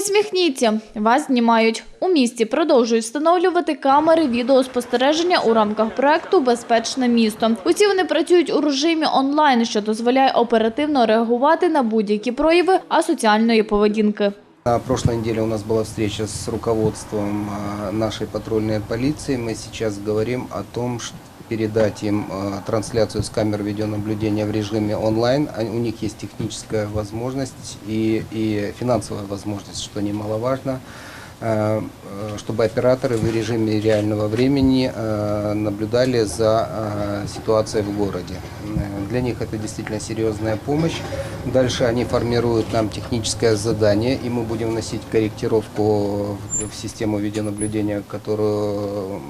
Посміхніться, вас знімають. У місті продовжують встановлювати камери відеоспостереження у рамках проекту Безпечне місто. Усі вони працюють у режимі онлайн, що дозволяє оперативно реагувати на будь-які прояви асоціальної поведінки. На прошлой неделе у нас была встреча с руководством нашей патрульной полиции. Мы сейчас говорим о том, передать им а, трансляцию с камер видеонаблюдения в режиме онлайн. А У них есть техническая возможность и, и финансовая возможность, что немаловажно, а, э, чтобы операторы в режиме реального времени наблюдали за ситуацией в городе. Э, Для них это действительно серьезная помощь. Дальше они формируют нам техническое задание, и мы будем вносить корректировку в систему видеонаблюдения, которую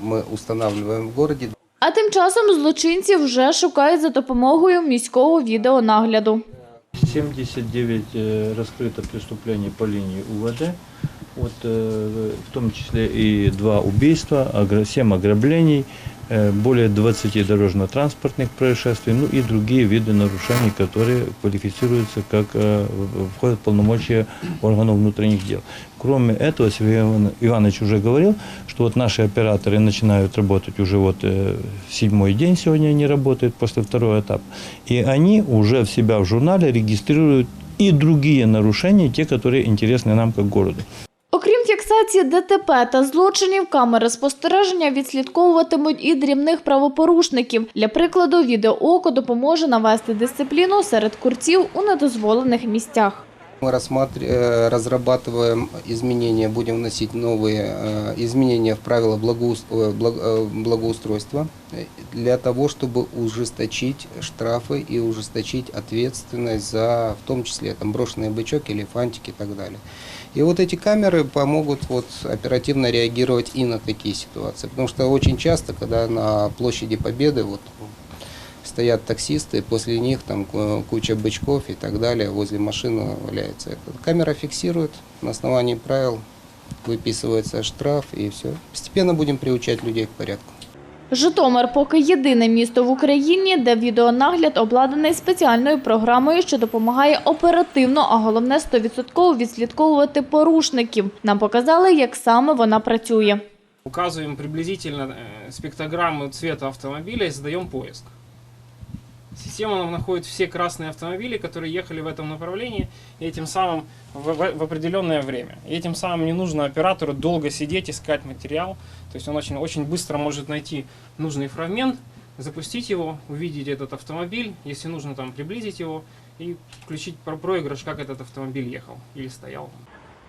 мы устанавливаем в городе. А тим часом злочинців вже шукають за допомогою міського відеонагляду. 79 э, раскрыто преступлений по линии УВД, вот, э, в том числе и два убийства, огра- 7 ограблений, э, более 20 дорожно-транспортных происшествий, ну и другие виды нарушений, которые квалифицируются как э, в- входят в полномочия органов внутренних дел. Кроме этого, Сергей Иван- Иванович уже говорил, что вот наши операторы начинают работать уже вот э, седьмой день сегодня они работают после второго этапа. И они уже в себя в журнале регистрируют и другие нарушения, те, которые интересны нам как городу. Окрім ДТП та злочинів, камери спостереження відслідковуватимуть і дрібних правопорушників. Для прикладу, відеооко допоможе навести дисципліну серед курців у недозволених місцях. Мы э, разрабатываем изменения, будем вносить новые э, изменения в правила э, благ- благоустройства для того, чтобы ужесточить штрафы и ужесточить ответственность за, в том числе, там, брошенные бычок или фантики и так далее. И вот эти камеры помогут вот, оперативно реагировать и на такие ситуации. Потому что очень часто, когда на площади Победы вот, стоят таксисты, после них там ку- куча бычков и так далее, возле машины валяется. это. Камера фиксирует, на основании правил выписывается штраф и все. Постепенно будем приучать людей к порядку. Житомир поки єдине місто в Україні, де відеонагляд обладнаний спеціальною програмою, що допомагає оперативно, а головне 100% відслідковувати порушників. Нам показали, як саме вона працює. Указываем приблизительно э, спектрограмму цвета автомобиля и задаем поиск. Система находит все красные автомобили, которые ехали в этом направлении, и этим самым в, в- в определенное время. И этим самым не нужно оператору долго сидеть, искать материал. То есть он очень, очень быстро может найти нужный фрагмент, запустить его, увидеть этот автомобиль, если нужно там приблизить его и включить про проигрыш, как этот автомобиль ехал или стоял.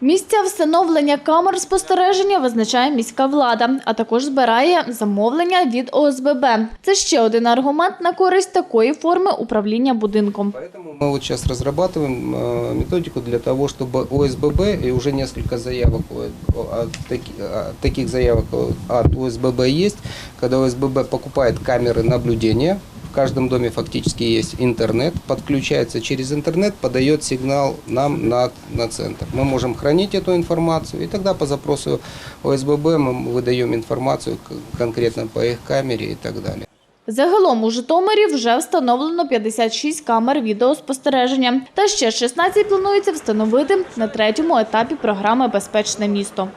Місця встановлення камер спостереження визначає міська влада, а також збирає замовлення від ОСББ. Це ще один аргумент на користь такої форми управління будинком. Поэтому мы вот сейчас разрабатываем э, методику для того, чтобы ОСББ, и уже несколько заявок, о- от таки- от таких заявок от ОСББ есть, когда ОСББ покупает камеры наблюдения, в каждом доме фактически есть интернет, подключается через интернет, подает сигнал нам на, на центр. Мы можем хранить эту информацию, и тогда по запросу ОСББ мы выдаем информацию к- конкретно по их камере и так далее. Загалом у Житомирі вже встановлено 56 камер відеоспостереження. Та ще 16 планується встановити на третьому етапі програми Безпечне місто.